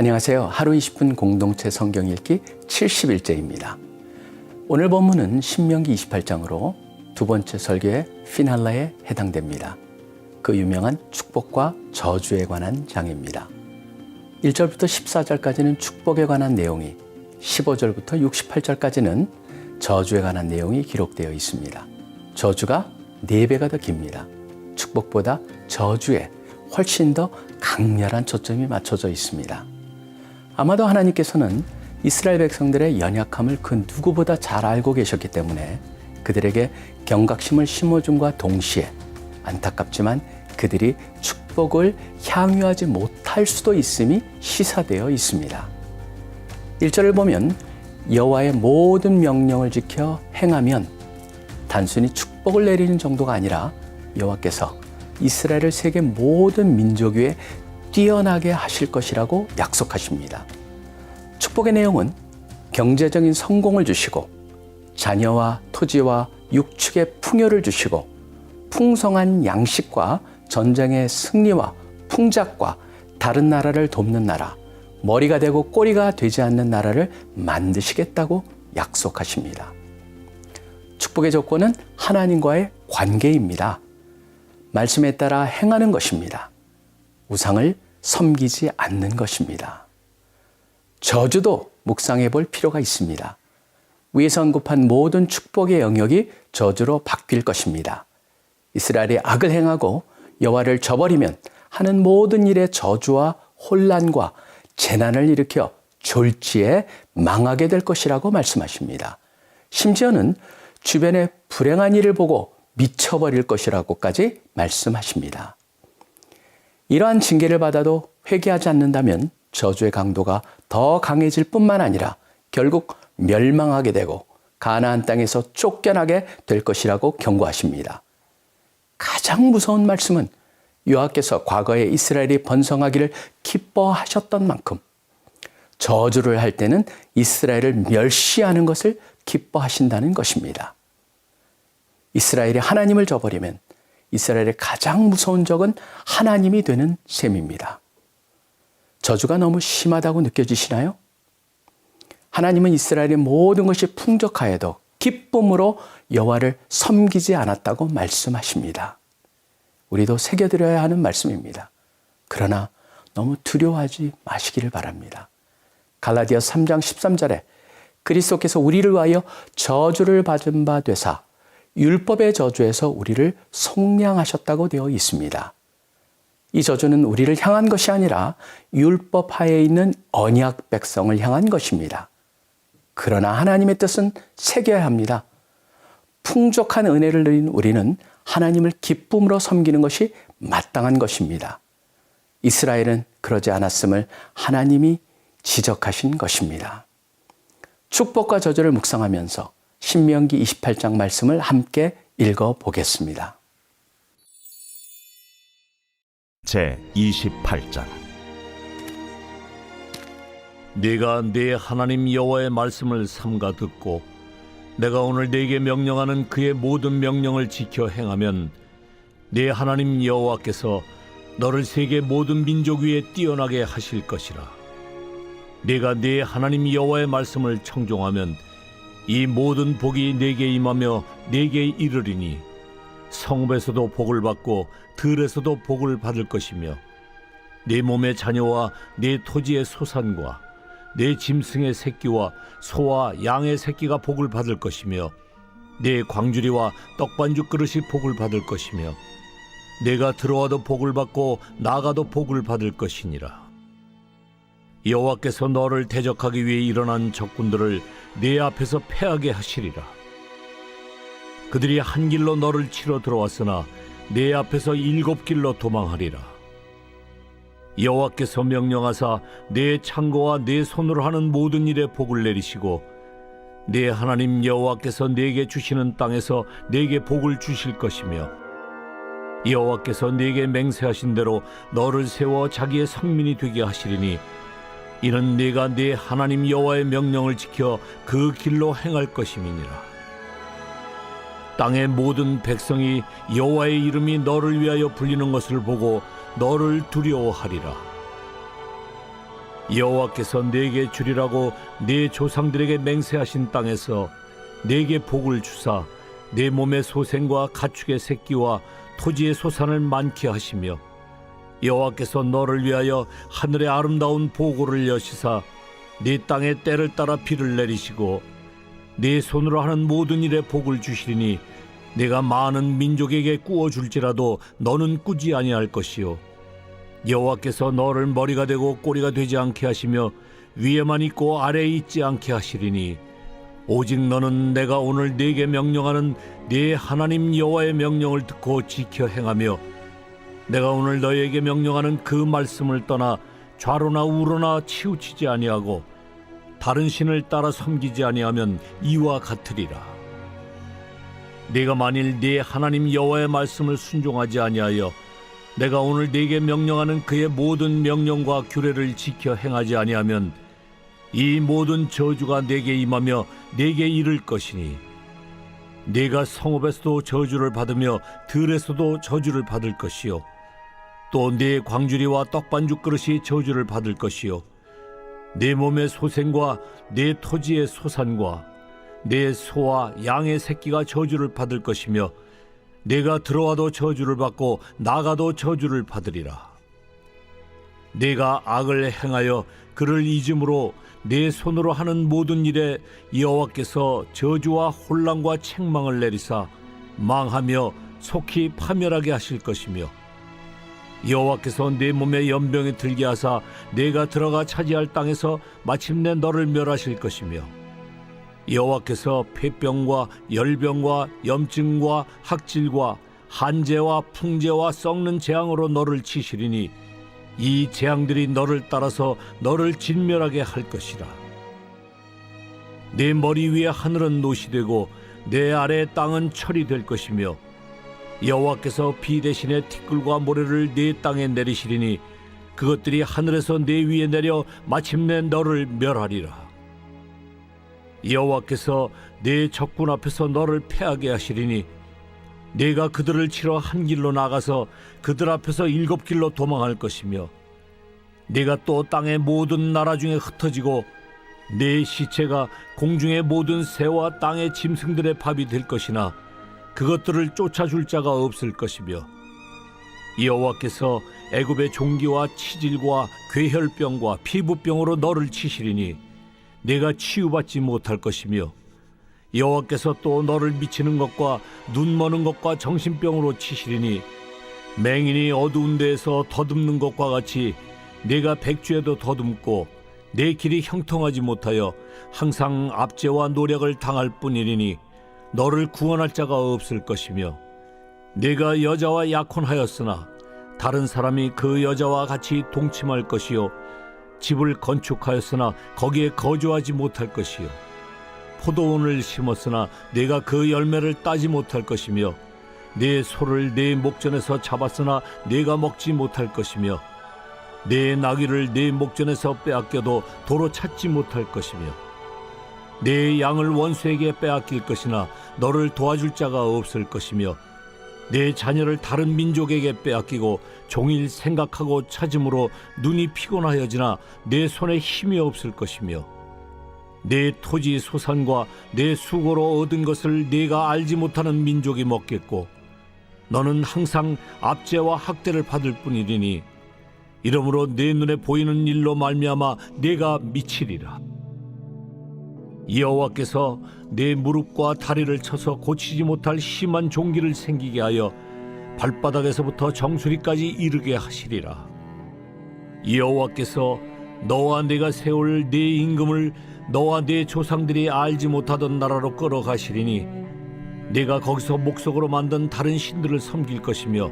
안녕하세요. 하루 20분 공동체 성경 읽기 70일째입니다. 오늘 본문은 신명기 28장으로 두 번째 설교의 피날라에 해당됩니다. 그 유명한 축복과 저주에 관한 장입니다. 1절부터 14절까지는 축복에 관한 내용이 15절부터 68절까지는 저주에 관한 내용이 기록되어 있습니다. 저주가 4배가 더 깁니다. 축복보다 저주에 훨씬 더 강렬한 초점이 맞춰져 있습니다. 아마도 하나님께서는 이스라엘 백성들의 연약함을 그 누구보다 잘 알고 계셨기 때문에 그들에게 경각심을 심어줌과 동시에 안타깝지만 그들이 축복을 향유하지 못할 수도 있음이 시사되어 있습니다. 1절을 보면 여호와의 모든 명령을 지켜 행하면 단순히 축복을 내리는 정도가 아니라 여호와께서 이스라엘을 세계 모든 민족 위에 뛰어나게 하실 것이라고 약속하십니다. 축복의 내용은 경제적인 성공을 주시고 자녀와 토지와 육축의 풍요를 주시고 풍성한 양식과 전쟁의 승리와 풍작과 다른 나라를 돕는 나라, 머리가 되고 꼬리가 되지 않는 나라를 만드시겠다고 약속하십니다. 축복의 조건은 하나님과의 관계입니다. 말씀에 따라 행하는 것입니다. 우상을 섬기지 않는 것입니다. 저주도 묵상해 볼 필요가 있습니다. 위에서 언급한 모든 축복의 영역이 저주로 바뀔 것입니다. 이스라엘이 악을 행하고 여호와를 저버리면 하는 모든 일에 저주와 혼란과 재난을 일으켜 졸지에 망하게 될 것이라고 말씀하십니다. 심지어는 주변의 불행한 일을 보고 미쳐버릴 것이라고까지 말씀하십니다. 이러한 징계를 받아도 회개하지 않는다면 저주의 강도가 더 강해질 뿐만 아니라 결국 멸망하게 되고 가나안 땅에서 쫓겨나게 될 것이라고 경고하십니다. 가장 무서운 말씀은 여호와께서 과거에 이스라엘이 번성하기를 기뻐하셨던 만큼 저주를 할 때는 이스라엘을 멸시하는 것을 기뻐하신다는 것입니다. 이스라엘이 하나님을 저버리면 이스라엘의 가장 무서운 적은 하나님이 되는 셈입니다. 저주가 너무 심하다고 느껴지시나요? 하나님은 이스라엘의 모든 것이 풍족하여도 기쁨으로 여호와를 섬기지 않았다고 말씀하십니다. 우리도 새겨드려야 하는 말씀입니다. 그러나 너무 두려워하지 마시기를 바랍니다. 갈라디아 3장 13절에 그리스도께서 우리를 위하여 저주를 받은 바 되사 율법의 저주에서 우리를 속량하셨다고 되어 있습니다. 이 저주는 우리를 향한 것이 아니라 율법 하에 있는 언약 백성을 향한 것입니다. 그러나 하나님의 뜻은 새겨야 합니다. 풍족한 은혜를 누린 우리는 하나님을 기쁨으로 섬기는 것이 마땅한 것입니다. 이스라엘은 그러지 않았음을 하나님이 지적하신 것입니다. 축복과 저주를 묵상하면서 신명기 28장 말씀을 함께 읽어 보겠습니다. 제 28장 네가 네 하나님 여호와의 말씀을 삼가 듣고 내가 오늘 네게 명령하는 그의 모든 명령을 지켜 행하면 네 하나님 여호와께서 너를 세계 모든 민족 위에 뛰어나게 하실 것이라 네가 네 하나님 여호와의 말씀을 청종하면 이 모든 복이 네게 임하며 네게 이르리니 성읍에서도 복을 받고 들에서도 복을 받을 것이며 네 몸의 자녀와 네 토지의 소산과 내 짐승의 새끼와 소와 양의 새끼가 복을 받을 것이며 내 광주리와 떡반죽 그릇이 복을 받을 것이며 내가 들어와도 복을 받고 나가도 복을 받을 것이니라. 여호와께서 너를 대적하기 위해 일어난 적군들을 내 앞에서 패하게 하시리라. 그들이 한 길로 너를 치러 들어왔으나 내 앞에서 일곱 길로 도망하리라. 여호와께서 명령하사 내 창고와 내 손으로 하는 모든 일에 복을 내리시고 내 하나님 여호와께서 내게 주시는 땅에서 내게 복을 주실 것이며 여호와께서 내게 맹세하신 대로 너를 세워 자기의 성민이 되게 하시리니 이는 네가 네 하나님 여호와의 명령을 지켜 그 길로 행할 것임이니라 땅의 모든 백성이 여호와의 이름이 너를 위하여 불리는 것을 보고 너를 두려워하리라. 여호와께서 내게 주리라고 내 조상들에게 맹세하신 땅에서 내게 복을 주사 내 몸의 소생과 가축의 새끼와 토지의 소산을 많게 하시며 여호와께서 너를 위하여 하늘의 아름다운 보고를 여시사 네 땅에 때를 따라 비를 내리시고 네 손으로 하는 모든 일에 복을 주시리니 내가 많은 민족에게 꾸어 줄지라도 너는 꾸지 아니할 것이요. 여호와께서 너를 머리가 되고 꼬리가 되지 않게 하시며 위에만 있고 아래에 있지 않게 하시리니 오직 너는 내가 오늘 네게 명령하는 네 하나님 여호와의 명령을 듣고 지켜 행하며 내가 오늘 너에게 명령하는 그 말씀을 떠나 좌로나 우로나 치우치지 아니하고 다른 신을 따라 섬기지 아니하면 이와 같으리라. 네가 만일 네 하나님 여호와의 말씀을 순종하지 아니하여 내가 오늘 네게 명령하는 그의 모든 명령과 규례를 지켜 행하지 아니하면 이 모든 저주가 네게 임하며 네게 이를 것이니 네가 성읍에서도 저주를 받으며 들에서도 저주를 받을 것이요 또 네 광주리와 떡반죽 그릇이 저주를 받을 것이요 네 몸의 소생과 네 토지의 소산과 네 소와 양의 새끼가 저주를 받을 것이며 내가 들어와도 저주를 받고 나가도 저주를 받으리라. 내가 악을 행하여 그를 잊음으로 내 손으로 하는 모든 일에 여호와께서 저주와 혼란과 책망을 내리사 망하며 속히 파멸하게 하실 것이며 여호와께서 내 몸에 연병이 들게 하사 내가 들어가 차지할 땅에서 마침내 너를 멸하실 것이며 여호와께서 폐병과 열병과 염증과 학질과 한재와 풍재와 썩는 재앙으로 너를 치시리니 이 재앙들이 너를 따라서 너를 진멸하게 할 것이라. 내 머리 위에 하늘은 노시 되고 내 아래 땅은 철이 될 것이며 여호와께서 비 대신에 티끌과 모래를 네 땅에 내리시리니 그것들이 하늘에서 네 위에 내려 마침내 너를 멸하리라. 여호와께서 내 적군 앞에서 너를 패하게 하시리니 내가 그들을 치러 한 길로 나가서 그들 앞에서 일곱 길로 도망할 것이며 내가 또 땅의 모든 나라 중에 흩어지고 내 시체가 공중의 모든 새와 땅의 짐승들의 밥이 될 것이나 그것들을 쫓아줄 자가 없을 것이며 여호와께서 애굽의 종기와 치질과 괴혈병과 피부병으로 너를 치시리니 내가 치유받지 못할 것이며 여호와께서 또 너를 미치는 것과 눈 머는 것과 정신병으로 치시리니 맹인이 어두운 데에서 더듬는 것과 같이 내가 백주에도 더듬고 내 길이 형통하지 못하여 항상 압제와 노력을 당할 뿐이니 너를 구원할 자가 없을 것이며 내가 여자와 약혼하였으나 다른 사람이 그 여자와 같이 동침할 것이요 집을 건축하였으나 거기에 거주하지 못할 것이요 포도원을 심었으나 내가 그 열매를 따지 못할 것이며 내 소를 내 목전에서 잡았으나 내가 먹지 못할 것이며 내 나귀를 내 목전에서 빼앗겨도 도로 찾지 못할 것이며 내 양을 원수에게 빼앗길 것이나 너를 도와줄 자가 없을 것이며 내 자녀를 다른 민족에게 빼앗기고 종일 생각하고 찾음으로 눈이 피곤하여지나 내 손에 힘이 없을 것이며 내 토지 소산과 내 수고로 얻은 것을 네가 알지 못하는 민족이 먹겠고 너는 항상 압제와 학대를 받을 뿐이리니 이러므로 내 눈에 보이는 일로 말미암아 네가 미치리라 여호와께서 내 무릎과 다리를 쳐서 고치지 못할 심한 종기를 생기게 하여 발바닥에서부터 정수리까지 이르게 하시리라. 여호와께서 너와 내가 세울 내 임금을 너와 내 조상들이 알지 못하던 나라로 끌어가시리니 내가 거기서 목석으로 만든 다른 신들을 섬길 것이며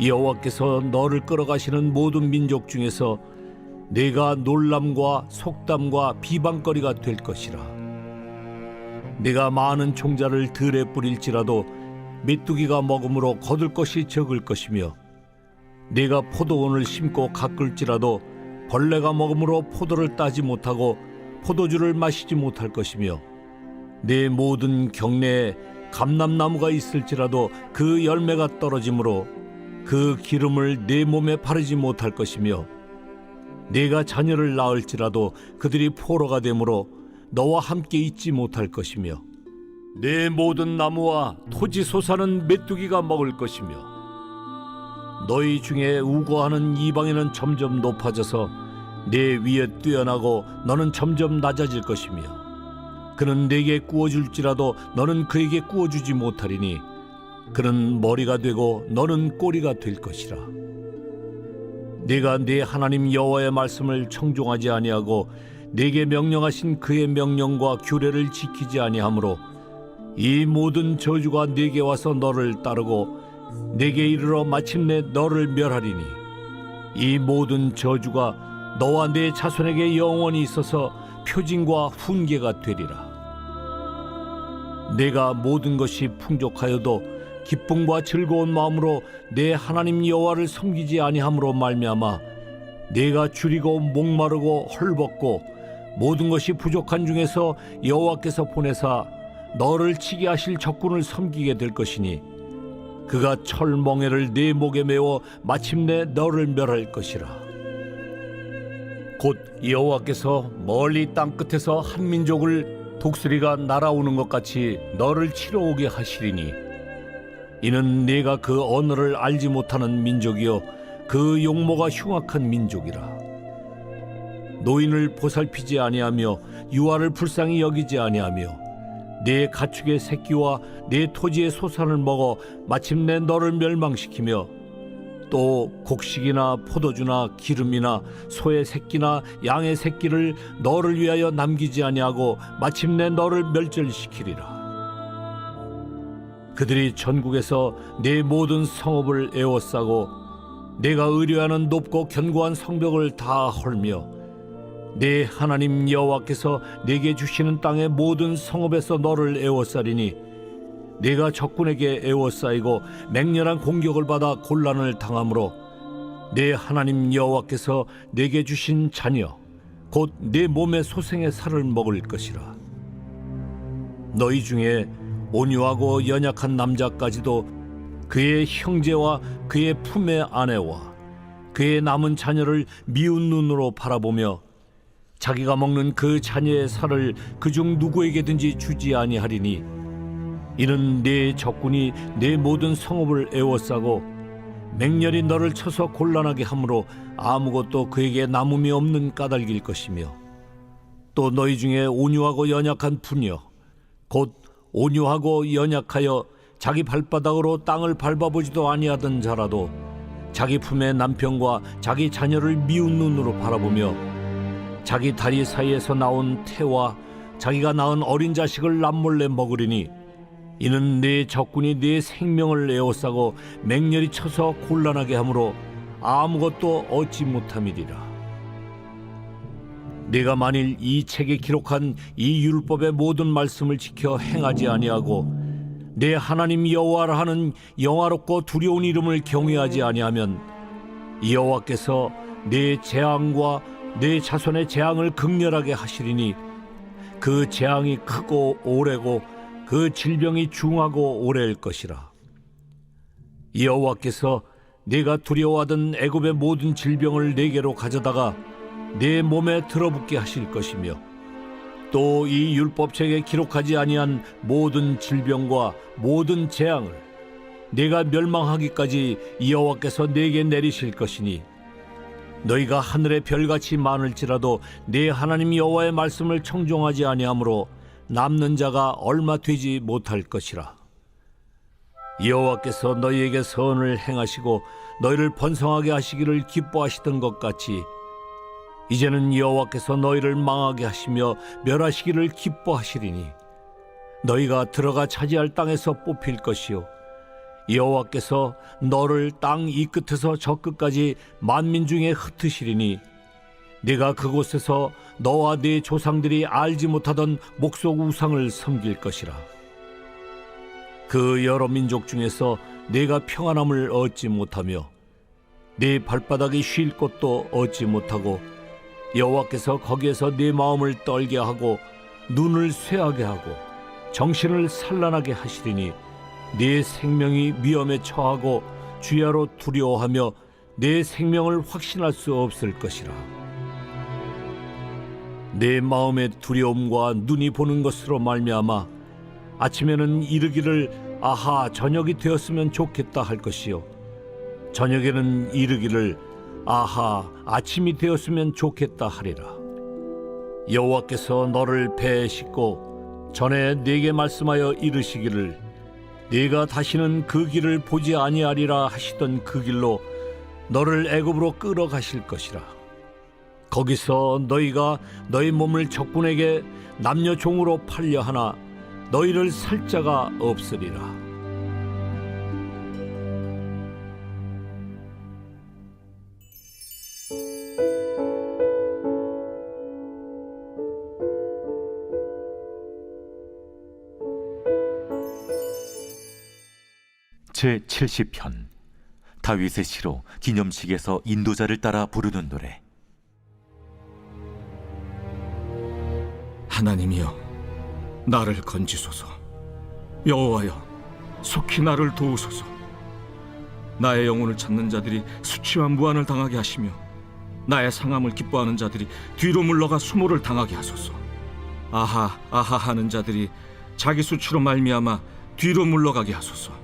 여호와께서 너를 끌어가시는 모든 민족 중에서 내가 놀람과 속담과 비방거리가 될 것이라. 내가 많은 총자를 들에 뿌릴지라도 메뚜기가 먹음으로 거둘 것이 적을 것이며 내가 포도원을 심고 가꿀지라도 벌레가 먹음으로 포도를 따지 못하고 포도주를 마시지 못할 것이며 내 모든 경내에 감람나무가 있을지라도 그 열매가 떨어지므로 그 기름을 내 몸에 바르지 못할 것이며 내가 자녀를 낳을지라도 그들이 포로가 되므로 너와 함께 있지 못할 것이며 내 모든 나무와 토지 소사는 메뚜기가 먹을 것이며 너희 중에 우고하는 이방인은 점점 높아져서 내 위에 뛰어나고 너는 점점 낮아질 것이며 그는 내게 구워줄지라도 너는 그에게 구워주지 못하리니 그는 머리가 되고 너는 꼬리가 될 것이라 네가 네 하나님 여호와의 말씀을 청종하지 아니하고 내게 명령하신 그의 명령과 규례를 지키지 아니하므로 이 모든 저주가 네게 와서 너를 따르고 내게 이르러 마침내 너를 멸하리니 이 모든 저주가 너와 내 자손에게 영원히 있어서 표징과 훈계가 되리라. 내가 모든 것이 풍족하여도 기쁨과 즐거운 마음으로 내 하나님 여호와를 섬기지 아니함으로 말미암아 내가 줄이고 목마르고 헐벗고 모든 것이 부족한 중에서 여호와께서 보내사 너를 치게 하실 적군을 섬기게 될 것이니 그가 철멍에를 네 목에 메워 마침내 너를 멸할 것이라. 곧 여호와께서 멀리 땅 끝에서 한 민족을 독수리가 날아오는 것 같이 너를 치러 오게 하시리니 이는 네가 그 언어를 알지 못하는 민족이요 그 용모가 흉악한 민족이라. 노인을 보살피지 아니하며 유아를 불쌍히 여기지 아니하며 내 가축의 새끼와 내 토지의 소산을 먹어 마침내 너를 멸망시키며 또 곡식이나 포도주나 기름이나 소의 새끼나 양의 새끼를 너를 위하여 남기지 아니하고 마침내 너를 멸절시키리라 그들이 전국에서 내 모든 성읍을 에워싸고 내가 의뢰하는 높고 견고한 성벽을 다 헐며 내 하나님 여호와께서 내게 주시는 땅의 모든 성읍에서 너를 에워싸리니 내가 적군에게 에워싸이고 맹렬한 공격을 받아 곤란을 당함으로 내 하나님 여호와께서 내게 주신 자녀 곧 내 몸의 소생의 살을 먹을 것이라. 너희 중에 온유하고 연약한 남자까지도 그의 형제와 그의 품의 아내와 그의 남은 자녀를 미운 눈으로 바라보며 자기가 먹는 그 자녀의 살을 그중 누구에게든지 주지 아니하리니 이는 내 적군이 내 모든 성읍을 에워싸고 맹렬히 너를 쳐서 곤란하게 함으로 아무것도 그에게 남음이 없는 까닭일 것이며 또 너희 중에 온유하고 연약한 분이여 곧 온유하고 연약하여 자기 발바닥으로 땅을 밟아보지도 아니하던 자라도 자기 품의 남편과 자기 자녀를 미운 눈으로 바라보며 자기 다리 사이에서 나온 태와 자기가 낳은 어린 자식을 남몰래 먹으리니 이는 내 적군이 내 생명을 에워싸고 맹렬히 쳐서 곤란하게 하므로 아무것도 얻지 못함이리라. 내가 만일 이 책에 기록한 이 율법의 모든 말씀을 지켜 행하지 아니하고 내 하나님 여호와라 하는 영화롭고 두려운 이름을 경외하지 아니하면 여호와께서 내 재앙과 내 자손의 재앙을 극렬하게 하시리니 그 재앙이 크고 오래고 그 질병이 중하고 오래일 것이라. 여호와께서 내가 두려워하던 애굽의 모든 질병을 내게로 가져다가 내 몸에 들어붙게 하실 것이며 또 이 율법책에 기록하지 아니한 모든 질병과 모든 재앙을 내가 멸망하기까지 여호와께서 내게 내리실 것이니 너희가 하늘의 별같이 많을지라도 내 하나님 여호와의 말씀을 청종하지 아니하므로 남는 자가 얼마 되지 못할 것이라. 여호와께서 너희에게 선을 행하시고 너희를 번성하게 하시기를 기뻐하시던 것 같이 이제는 여호와께서 너희를 망하게 하시며 멸하시기를 기뻐하시리니 너희가 들어가 차지할 땅에서 뽑힐 것이요 여호와께서 너를 땅 이 끝에서 저 끝까지 만민 중에 흩으시리니 네가 그곳에서 너와 네 조상들이 알지 못하던 목속 우상을 섬길 것이라. 그 여러 민족 중에서 네가 평안함을 얻지 못하며 네 발바닥이 쉴 곳도 얻지 못하고 여호와께서 거기에서 네 마음을 떨게 하고 눈을 쇠하게 하고 정신을 산란하게 하시리니 네 생명이 위험에 처하고 주야로 두려워하며 내 생명을 확신할 수 없을 것이라. 내 마음의 두려움과 눈이 보는 것으로 말미암아 아침에는 이르기를 아하 저녁이 되었으면 좋겠다 할 것이요. 저녁에는 이르기를 아하 아침이 되었으면 좋겠다 하리라. 여호와께서 너를 배에 싣고 전에 네게 말씀하여 이르시기를 네가 다시는 그 길을 보지 아니하리라 하시던 그 길로 너를 애굽으로 끌어가실 것이라. 거기서 너희가 너희 몸을 적군에게 남녀 종으로 팔려 하나 너희를 살 자가 없으리라 제 70편. 다윗의 시로 기념식에서 인도자를 따라 부르는 노래. 하나님이여 나를 건지소서. 여호와여 속히 나를 도우소서. 나의 영혼을 찾는 자들이 수치와 무한을 당하게 하시며 나의 상함을 기뻐하는 자들이 뒤로 물러가 수모를 당하게 하소서. 아하 아하 하는 자들이 자기 수치로 말미암아 뒤로 물러가게 하소서